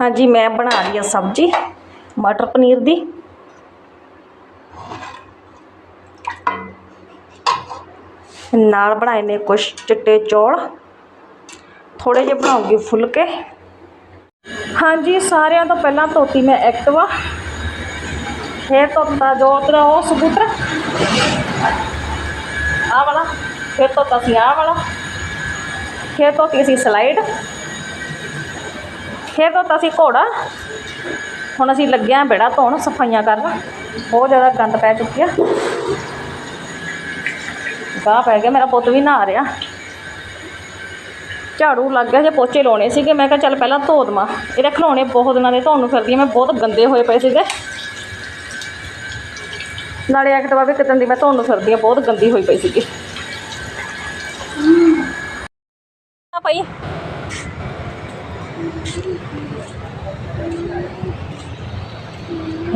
ਹਾਂਜੀ ਮੈਂ ਬਣਾ ਰਹੀ ਆ ਸਬਜ਼ੀ ਮਟਰ ਪਨੀਰ ਦੀ ਨਾਲ ਬਣਾਏ ਨੇ ਕੁਛ ਚਿੱਟੇ ਚੌਲ ਥੋੜੇ ਜਿਹੇ ਬਣਾਉਂਗੀ ਫੁਲਕੇ ਹਾਂਜੀ ਸਾਰਿਆਂ ਤੋਂ ਪਹਿਲਾਂ ਧੋਤੀ ਮੈਂ ਐਕਟਿਵਾ ਫਿਰ ਧੋਤਾ ਜੋ ਉਤਰਾ ਉਹ ਸਕੂਟਰ ਆਹ ਵਾਲਾ ਫਿਰ ਧੋਤਾ ਸੀ ਆਹ ਵਾਲਾ ਫਿਰ ਧੋਤੀ ਸੀ ਸਲਾਈਡ ਫਿਰ ਧੋਤਾ ਸੀ ਘੋੜਾ। ਹੁਣ ਅਸੀਂ ਲੱਗਿਆ ਬੇੜਾ ਧੋਣ, ਸਫਾਈਆਂ ਕਰਨ। ਬਹੁਤ ਜ਼ਿਆਦਾ ਗੰਦ ਪੈ ਚੁੱਕਿਆ। ਗਾਹ ਪੈ ਗਿਆ, ਮੇਰਾ ਪੁੱਤ ਵੀ ਨਹਾ ਰਿਹਾ। ਝਾੜੂ ਲੱਗ ਗਿਆ ਜੇ ਪੋਚੇ ਲਾਉਣੇ ਸੀਗੇ। ਮੈਂ ਕਿਹਾ ਚੱਲ ਪਹਿਲਾਂ ਧੋ ਦੇਵਾਂ। ਇਹਦੇ ਖਿਡੌਣੇ ਬਹੁਤ ਦਿਨਾਂ ਦੇ ਧੋਣ ਨੂੰ ਫਿਰਦੀ ਹਾਂ ਮੈਂ ਬਹੁਤ ਗੰਦੇ ਹੋਏ ਪਏ ਸੀਗੇ। ਨਾਲੇ ਐਕਟਿਵਾ ਵੀ ਕਿਤਨ ਦੀ ਮੈਂ ਧੋਣ ਨੂੰ ਫਿਰਦੀ ਹਾਂ ਬਹੁਤ ਗੰਦੀ ਹੋਈ ਪਈ ਸੀਗੀ।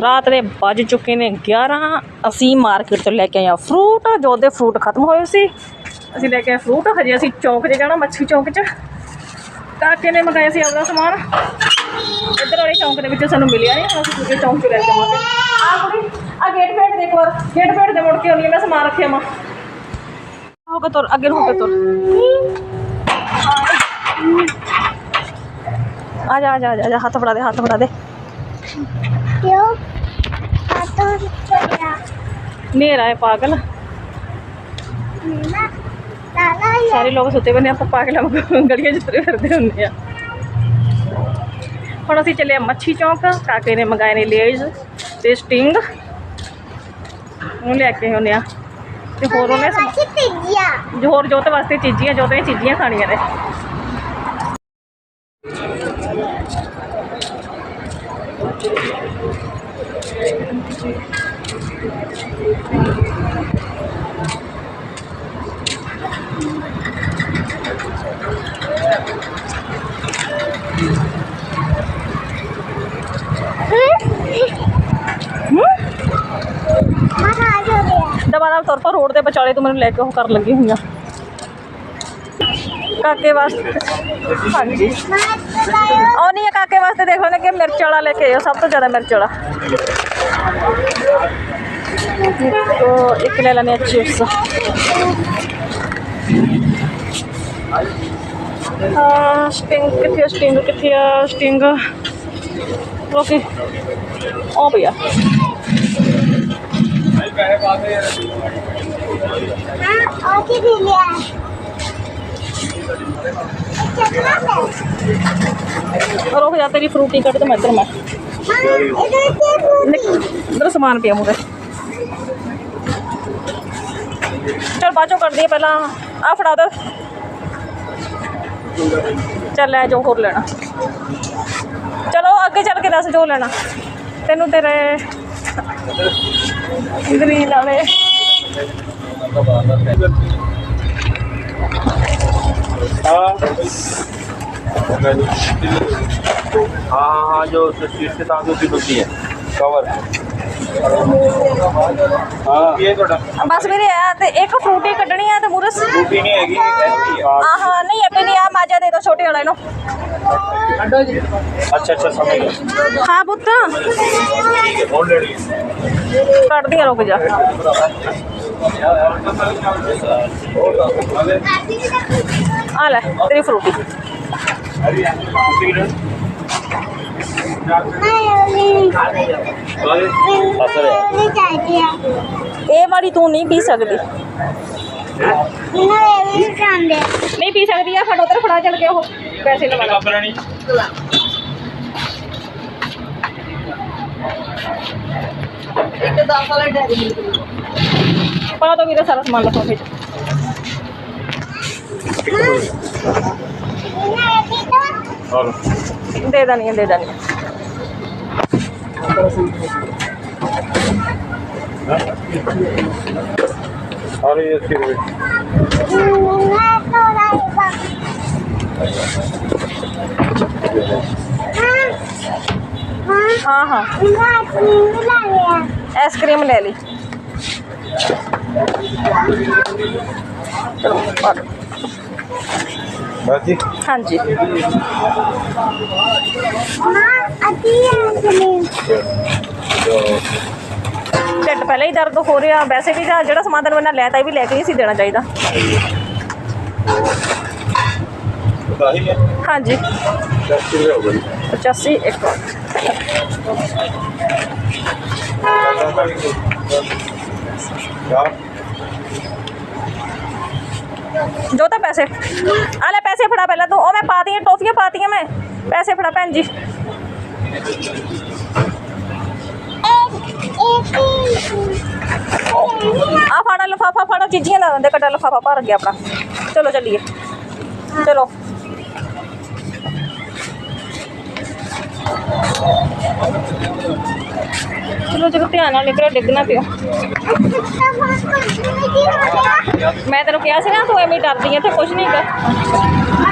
ਰਾਤ ਦੇ ਵੱਜ ਚੁੱਕੇ ਨੇ 11 ਅਸੀਂ ਮਾਰਕੀਟ ਤੋਂ ਲੈ ਕੇ ਆਏ ਫਰੂਟ ਜੋ ਉਹਦੇ ਫਰੂਟ ਖਤਮ ਹੋਏ ਸੀ ਅਸੀਂ ਲੈ ਕੇ ਆਏ ਫਰੂਟ। ਹਜੇ ਅਸੀਂ ਚੌਂਕ 'ਚ ਜਾਣਾ ਮੱਛੀ ਚੌਂਕ 'ਚ। ਕਾਕੇ ਨੇ ਮੰਗਾਇਆ ਸੀ ਆਪਦਾ ਸਮਾਨ। ਇੱਧਰ ਵਾਲੇ ਚੌਂਕ ਦੇ ਵਿੱਚ ਸਾਨੂੰ ਮਿਲਿਆ ਨਹੀਂ ਅਸੀਂ ਦੂਜੇ ਚੌਂਕ 'ਚ ਲੈ ਜਾਵਾਂਗੇ। ਆ ਕੁੜੀ ਆ ਗੇਟ ਫੇਟ ਦੇ ਵਾਰ। ਗੇਟ ਫੇਟ ਦੇ ਮੁੜ ਕੇ ਆਉਣੀ ਮੈਂ ਸਮਾਨ ਰੱਖਿਆ ਮਾ ਹੋ ਕੇ ਤੁਰ ਅੱਗੇ ਹੋ ਕੇ ਤੁਰ। ਆ ਜਾ ਆ ਜਾ ਆ ਜਾ, ਆ ਜਾ ਹੱਥ ਫੜਾ ਦੇ ਹੱਥ ਫੜਾ ਦੇ। क्यों हाथों से चला ਹਨੇਰਾ ਹੈ ਪਾਗਲ ना लाला ये ਸਾਰੇ ਲੋਕ ਸੁੱਤੇ ਪਏ ਨੇ ਆਪਾਂ ਪਾਗਲਾਂ ਵਾਂਗੂ ਗਲੀਆਂ 'ਚ ਤੁਰੇ ਫਿਰਦੇ ਹੁੰਦੇ ਆ ਹੁਣ ਅਸੀਂ ਚੱਲੇ ਆ ਮੱਛੀ ਚੌਂਕ ਕਾਕੇ ਨੇ ਮੰਗਾਏ ਨੇ ਲੇਜ਼ ਤੇ ਸਟਿੰਗ ਉਹਨੂੰ ਲੈ ਕੇ ਆਉਂਦੇ ਆ ਤੇ ਹੋਰ ਉਹਨੇ ਸਮ- मच्छी पिज्जा ਜੋ ਹੋਰ ਜੋਤ ਵਾਸਤੇ ਚੀਜ਼ੀਆਂ ਜੋਤ ਨੇ ਚੀਜ਼ੀਆਂ ਖਾਣੀਆਂ ਨੇ ਦੁਬਾਰਾ ਤੌਰ ਪਰ ਰੋਡ ਦੇ ਵਿਚਾਲੇ ਤੋਂ ਮੈਨੂੰ ਲੈ ਕੇ ਉਹ ਕਰਨ ਲੱਗੀ ਹੋਈਆਂ ਕਾਕੇ ਵਾਸਤੇ, ਹਾਂਜੀ। ਉਹ ਨਹੀਂ ਕਾਕੇ ਵਾਸਤੇ ਦੇਖੋ ਨੇ ਕਿ ਮਿਰਚ ਵਾਲਾ ਲੈ ਕੇ ਆਇਓ, ਸਭ ਤੋਂ ਜ਼ਿਆਦਾ ਮਿਰਚ ਵਾਲਾ। ਇੱਕ ਲੈ ਲੈਣੇ ਚਿਪਸ हाँ, स्टिंग, कितनी स्टिंग कितनी स्टिंग? ओ हाँ भैया। और फ्रूटी कट तो मैं इधर मैं। इधर समान पिया मुझे। चल बाद कर दिए पहला। आ फटा दो। ਚੱਲ ਲੈ ਜੋ ਹੋਰ ਲੈਣਾ ਚਲੋ ਅੱਗੇ ਚੱਲ ਕੇ ਦੱਸ ਜੋ ਲੈਣਾ ਤੈਨੂੰ ਤੇਰੇ ਗਰੀਨ ਵਾਲੇ हाँ हाँ हाँ जो शीट के साथ होती होती है कवर हाँ ये तो ਬਸ ਵੀਰੇ ਆ ਤੇ ਇੱਕ ਫਰੂਟੀ ਕੱਢਣੀ ਆ ਤੇ ਮੂਰੇ टूटी नहीं हैगी ऐसी है। ਆਹ ਨਹੀਂ ਆਪੇ ਨਹੀਂ ਆ ਮਾਜਾ ਦੇ ਦੋ ਛੋਟੇ ਵਾਲੇ ਨੂੰ अच्छा अच्छा समझ गया ਹਾਂ ਪੁੱਤ ऑलरेडी ਕੱਢਦੀ ਆ ਰੁਕ ਜਾ ਆ ਲੈ ਤੇਰੀ ਫਰੂਟੀ नहीं चाहती है ਇਹ ਵਾਲੀ ਤੂੰ ਨਹੀਂ ਪੀ ਸਕਦੀ इन्हें ये भी खाने ਨਹੀਂ ਪੀ ਸਕਦੀ ਆ ਫੜ ਉਧਰ ਫੜਾ ਚੱਲ ਕੇ ਉਹ ਪੈਸੇ ਲਵਾ ਲਾ ਇੱਕ 10 ਵਾਲਾ ਡੈਰੀ ਮਿਲਕ ਪਾ ਦੋ ਵੀਰੇ ਸਾਰਾ ਸਮਾਨ ਲਫਾਫੇ ਚ इन्हें ये भी तो और ਸਾਰੇ ਅੱਸੀ ਰੁਪਏ ਹਾਂ ਹਾਂ। ਆਈਸਕ੍ਰੀਮ ਲੈ ਲਈ। ਚਲੋ ਪਾ ਲਓ। ਬਸ ਜੀ ਹਾਂਜੀ। ਮਾਂ ਅਤੀ ਆਈਸਕ੍ਰੀਮ ढिड पहले ही दर्द हो रहा वैसे भी जो समान तेन मैंने लैता भी लैके ही देना चाहिए हाँ जी पचासी एक जो तो पैसे अले पैसे फड़ा पहला तो मैं पाती टॉफियाँ पाती मैं पैसे फड़ा भैन जी ਆ ਫਾੜਾ ਲਫਾਫਾ ਫਾੜਾ ਚੀਜ਼ੀਆਂ ਲਾ ਦਿੰਦੇ ਕੱਟਾ ਲਫਾਫਾ ਭਰ ਗਿਆ ਆਪਣਾ ਚਲੋ ਚੱਲੀਏ ਚਲੋ ਚਲੋ ਚਲੋ ਧਿਆਨ ਨਾਲ ਨਿਕਲੋ ਡਿੱਗਣਾ ਪਿਓ ਮੈਂ ਤੈਨੂੰ ਕਿਹਾ ਸੀ ਨਾ ਤੂੰ ਐਵੇਂ ਹੀ ਡਰਦੀ ਐ ਤੇ ਕੁਝ ਨਹੀਂ ਕਰ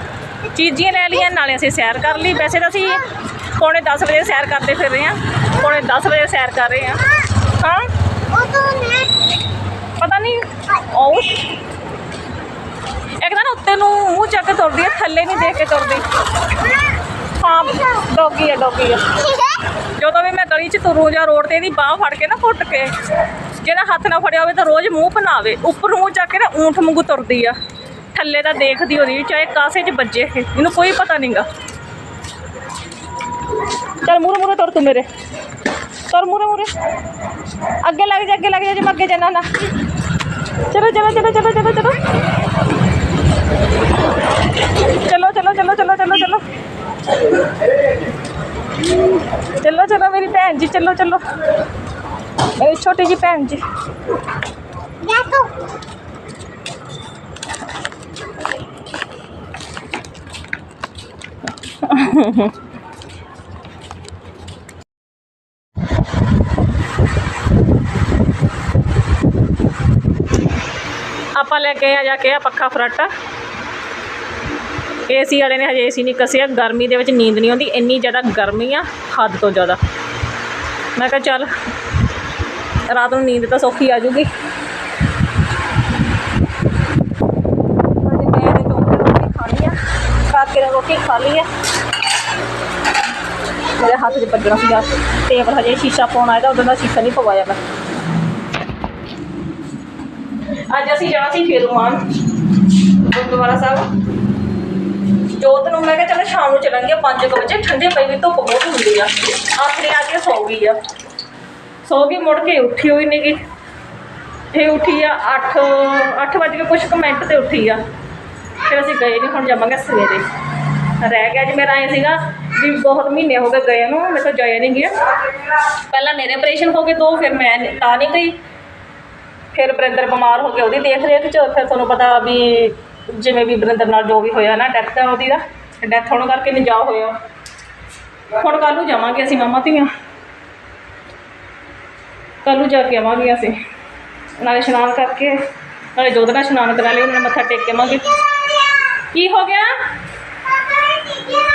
ਚੀਜ਼ੀਆਂ ਲੈ ਲਈਆਂ, ਨਾਲੇ ਅਸੀਂ ਸੈਰ ਕਰ ਲਈ। ਵੈਸੇ ਤਾਂ ਅਸੀਂ ਪੌਣੇ 10 ਵਜੇ ਸੈਰ ਕਰਦੇ ਫਿਰ ਰਹੇ ਹਾਂ। ਪੌਣੇ 10 ਵਜੇ ਸੈਰ ਕਰ ਰਹੇ ਹਾਂ। ਹਾਂ? ਪਤਾ ਨਹੀਂ। ਉਹ ਇੱਕ ਤਾਂ ਉੱਤੇ ਨੂੰ ਮੂੰਹ ਚੱਕ ਕੇ ਤੁਰਦੀ ਹੈ, ਥੱਲੇ ਨਹੀਂ ਦੇਖ ਕੇ ਤੁਰਦੀ। ਹਾਂ, ਡੋਗੀ ਹੈ ਡੋਗੀ ਹੈ ਜਦੋਂ ਵੀ ਮੈਂ ਗਲੀ 'ਚ ਤੁਰੂ ਜਾਂ ਰੋਡ ਤੇ ਇਹਦੀ ਬਾਹ ਫੜ ਕੇ ਨਾ ਘੁੱਟ ਕੇ ਜਿਹੜਾ ਹੱਥ ਨਾ ਫੜਿਆ ਹੋਵੇ ਤਾਂ ਰੋਜ਼ ਮੂੰਹ ਪਨਾਵੇ ਉੱਪਰ ਮੂੰਹ ਚੱਕ ਕੇ ਨਾ ਊਂਠ ਵਾਂਗੂ ਤੁਰਦੀ ਆ। ਥੱਲੇ ਤਾਂ ਦੇਖਦੀ ਹੋਣੀ ਚਾਹੇ ਕਾਸੇ 'ਚ ਵੱਜੇ ਇਹ ਇਹਨੂੰ ਕੋਈ ਪਤਾ ਨਹੀਂਗਾ ਚੱਲ ਮੂਰੇ ਮੂਰੇ ਤੁਰ ਤੂੰ ਮੇਰੇ ਤੁਰ ਮੂਰੇ ਮੂਰੇ ਅੱਗੇ ਲੱਗ ਜਾ ਅੱਗੇ ਲੱਗ ਜਾ ਜੇ ਮੈਂ ਅੱਗੇ ਜਾਣਾ ਨਾ ਚਲੋ ਚਲੋ ਚਲੋ ਚਲੋ ਚਲੋ ਚਲੋ ਚਲੋ ਚਲੋ ਚਲੋ ਚਲੋ ਚਲੋ ਚਲੋ ਚਲੋ ਚਲੋ ਮੇਰੀ ਭੈਣ ਜੀ ਚਲੋ ਚਲੋ ਮੇਰੀ ਛੋਟੀ ਜੀ ਭੈਣ ਜੀ ਆਪਾਂ ਲੈ ਕੇ ਆ ਜਾ ਕੇ ਆ ਪੱਖਾ ਫਰਾਟਾ। ਏਸੀ ਵਾਲੇ ਨੇ ਹਜੇ ਏਸੀ ਨਹੀਂ ਕੱਸਿਆ। ਗਰਮੀ ਦੇ ਵਿੱਚ ਨੀਂਦ ਨਹੀਂ ਆਉਂਦੀ। ਇੰਨੀ ਜ਼ਿਆਦਾ ਗਰਮੀ ਆ, ਹੱਦ ਤੋਂ ਜ਼ਿਆਦਾ। ਮੈਂ ਕਿਹਾ ਚੱਲ, ਰਾਤ ਨੂੰ ਨੀਂਦ ਤਾਂ ਸੌਖੀ ਆ ਜੂਗੀ ਅੱਜ ਮੈਂ ਤੇ ਚੌਂਕੇ ਰੋਟੀ ਖਾਣੀ ਆ ਕਾਕੇ ਖਾ ਲਈ ਆ। ਮੇਰੇ ਹੱਥ 'ਚ ਵੱਜਣਾ ਸੀਗਾ। ਟੇਬਲ ਹਜੇ ਸ਼ੀਸ਼ਾ ਪਾਉਣਾ ਇਹਦਾ ਉਦੋਂ ਦਾ ਸ਼ੀਸ਼ਾ ਨਹੀਂ ਪਵਾਇਆ ਮੈਂ। ਅੱਜ ਅਸੀਂ ਜਾਣਾ ਸੀ ਫੇਰੂਮਾਨ ਗੁਰਦੁਆਰਾ ਸਾਹਿਬ। ਜੋਤ ਨੂੰ ਮੈਂ ਕਿਹਾ ਚਲੋ ਸ਼ਾਮ ਨੂੰ ਚੱਲਾਂਗੇ 5 ਵਜੇ। ਠੰਡੇ ਪਈ ਵੀ ਧੁੱਪ ਬਹੁਤ ਹੁੰਦੀ ਆ। ਆਖਰੇ ਆ ਕੇ ਸੌ ਗਈ ਆ। ਸੌ ਗਈ, ਮੁੜ ਕੇ ਉੱਠੀ ਹੋਈ ਨਹੀਂਗੀ ਫੇ ਉੱਠੀ ਆ 8 8 ਵਜੇ ਕੇ ਕੁ ਮਿੰਟ ਤੇ ਉੱਠੀ ਆ। ਫਿਰ ਅਸੀਂ ਗਏ ਨਹੀਂ ਹੁਣ ਜਾਵਾਂਗੇ ਸਵੇਰੇ। ਰਹਿ ਗਿਆ ਜੀ, ਮੇਰਾ ਐ ਸੀਗਾ ਵੀ ਬਹੁਤ ਮਹੀਨੇ ਹੋ ਗਏ ਗਏ ਨੂੰ, ਮੈਂ ਤਾਂ ਜਾਇਆ ਨਹੀਂ ਗਿਆ। ਪਹਿਲਾਂ ਮੇਰੇ ਆਪਰੇਸ਼ਨ ਹੋ ਗਏ ਦੋ, ਫਿਰ ਮੈਂ ਨੀ- ਤਾਂ ਨਹੀਂ ਗਈ। ਫਿਰ ਬਰਿੰਦਰ ਬਿਮਾਰ ਹੋ ਗਿਆ, ਉਹਦੀ ਦੇਖ ਰੇਖ ਚ, ਫਿਰ ਤੁਹਾਨੂੰ ਪਤਾ ਵੀ ਜਿਵੇਂ ਵੀ ਬਰਿੰਦਰ ਨਾਲ ਜੋ ਵੀ ਹੋਇਆ ਨਾ ਡੈਥ ਦਾ ਉਹਦੀ ਦਾ। ਡੈਥ ਹੋਣ ਕਰਕੇ ਨਹੀਂ ਜਾ ਹੋਇਆ। ਹੁਣ ਕੱਲ੍ਹ ਨੂੰ ਜਾਵਾਂਗੇ ਅਸੀਂ ਮਾਮਾ ਧੀਆਂ। ਕੱਲ੍ਹ ਨੂੰ ਜਾ ਕੇ ਆਵਾਂਗੇ ਅਸੀਂ। ਨਾਲੇ ਇਸ਼ਨਾਨ ਕਰਕੇ, ਨਾਲੇ ਜੋਤ ਨਾਲ ਇਸ਼ਨਾਨ ਕਰਾ ਲਿਓ, ਨਾਲੇ ਮੱਥਾ ਟੇਕ ਕੇ ਆਵਾਂਗੇ। ਕੀ ਹੋ ਗਿਆ? Yeah.